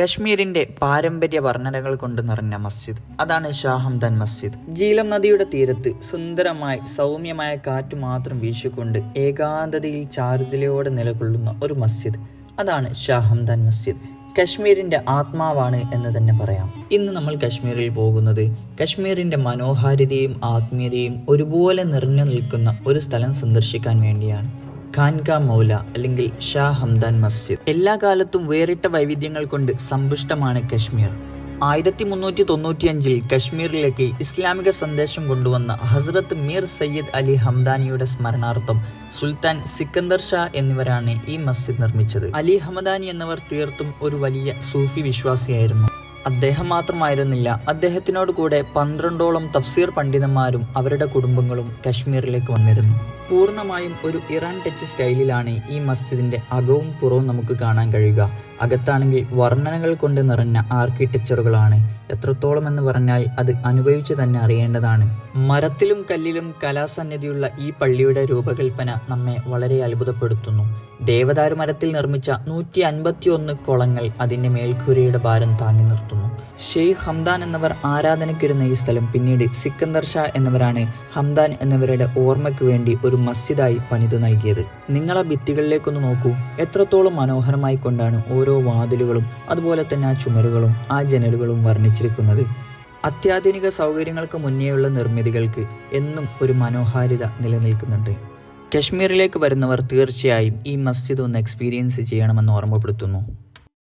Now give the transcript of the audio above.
കശ്മീരിന്റെ പാരമ്പര്യ വർണനകൾ കൊണ്ട് നിറഞ്ഞ മസ്ജിദ്. അതാണ് ഷാ ഹംദാൻ മസ്ജിദ്. ജീലം നദിയുടെ തീരത്ത് സുന്ദരമായി സൗമ്യമായ കാറ്റ് മാത്രം വീശിക്കൊണ്ട് ഏകാന്തതയിൽ ചാരുതലയോടെ നിലകൊള്ളുന്ന ഒരു മസ്ജിദ്. അതാണ് ഷാ ഹംദാൻ മസ്ജിദ്. കശ്മീരിന്റെ ആത്മാവാണ് എന്ന് തന്നെ പറയാം. ഇന്ന് നമ്മൾ കശ്മീരിൽ പോകുന്നത് കശ്മീരിന്റെ മനോഹാരിതയും ആത്മീയതയും ഒരുപോലെ നിറഞ്ഞു നിൽക്കുന്ന ഒരു സ്ഥലം സന്ദർശിക്കാൻ വേണ്ടിയാണ്. ഖാൻക മൗല അല്ലെങ്കിൽ ഷാ ഹംദാൻ മസ്ജിദ്. എല്ലാ കാലത്തും വേറിട്ട വൈവിധ്യങ്ങൾ കൊണ്ട് സമ്പുഷ്ടമാണ് കശ്മീർ. ആയിരത്തി മുന്നൂറ്റി തൊണ്ണൂറ്റിയഞ്ചിൽ കശ്മീരിലേക്ക് ഇസ്ലാമിക സന്ദേശം കൊണ്ടുവന്ന ഹസ്രത്ത് മീർ സയ്യിദ് അലി ഹംദാനിയുടെ സ്മരണാർത്ഥം സുൽത്താൻ സിക്കന്ദർ ഷാ എന്നിവരാണ് ഈ മസ്ജിദ് നിർമ്മിച്ചത്. അലി ഹമദാനി എന്നിവർ തീർത്തും ഒരു വലിയ സൂഫി വിശ്വാസിയായിരുന്നു. അദ്ദേഹം മാത്രമായിരുന്നില്ല. അദ്ദേഹത്തിനോട് കൂടെ പന്ത്രണ്ടോളം തഫ്സീർ പണ്ഡിതന്മാരും അവരുടെ കുടുംബങ്ങളും കശ്മീരിലേക്ക് വന്നിരുന്നു. പൂർണമായും ഒരു ഇറാൻ ടച്ച് സ്റ്റൈലിലാണ് ഈ മസ്ജിദിന്റെ അകവും പുറവും നമുക്ക് കാണാൻ കഴിയുക. അകത്താണെങ്കിൽ വർണനകൾ കൊണ്ട് നിറഞ്ഞ ആർക്കിടെക്ചറുകളാണ്. എത്രത്തോളം എന്ന് പറഞ്ഞാൽ അത് അനുഭവിച്ച് തന്നെ അറിയേണ്ടതാണ്. മരത്തിലും കല്ലിലും കലാസന്നിധിയുള്ള ഈ പള്ളിയുടെ രൂപകൽപ്പന നമ്മെ വളരെ അത്ഭുതപ്പെടുത്തുന്നു. ദേവദാരു മരത്തിൽ നിർമ്മിച്ച നൂറ്റി അൻപത്തി ഒന്ന് കുളങ്ങൾ അതിന്റെ മേൽക്കൂരയുടെ ഭാരം താങ്ങി നിർത്തുന്നു. ഷെയ്ഖ് ഹംദാൻ എന്നിവർ ആരാധനയ്ക്കിരുന്ന ഈ സ്ഥലം പിന്നീട് സിക്കന്ദർ ഷാ എന്നിവരാണ് ഹംദാൻ എന്നിവരുടെ ഓർമ്മയ്ക്ക് വേണ്ടി ഒരു മസ്ജിദായി പണിത് നൽകിയത്. നിങ്ങൾ ആ ഭിത്തികളിലേക്കൊന്ന് നോക്കൂ. എത്രത്തോളം മനോഹരമായി കൊണ്ടാണ് ഓരോ വാതിലുകളും അതുപോലെ തന്നെ ആ ചുമരുകളും ആ ജനലുകളും വർണിച്ചിരിക്കുന്നത്. അത്യാധുനിക സൗകര്യങ്ങൾക്ക് മുന്നേയുള്ള നിർമ്മിതികൾക്ക് എന്നും ഒരു മനോഹാരിത നിലനിൽക്കുന്നുണ്ട്. കശ്മീരിലേക്ക് വരുന്നവർ തീർച്ചയായും ഈ മസ്ജിദ് ഒന്ന് എക്സ്പീരിയൻസ് ചെയ്യണമെന്ന് ഓർമ്മപ്പെടുത്തുന്നു.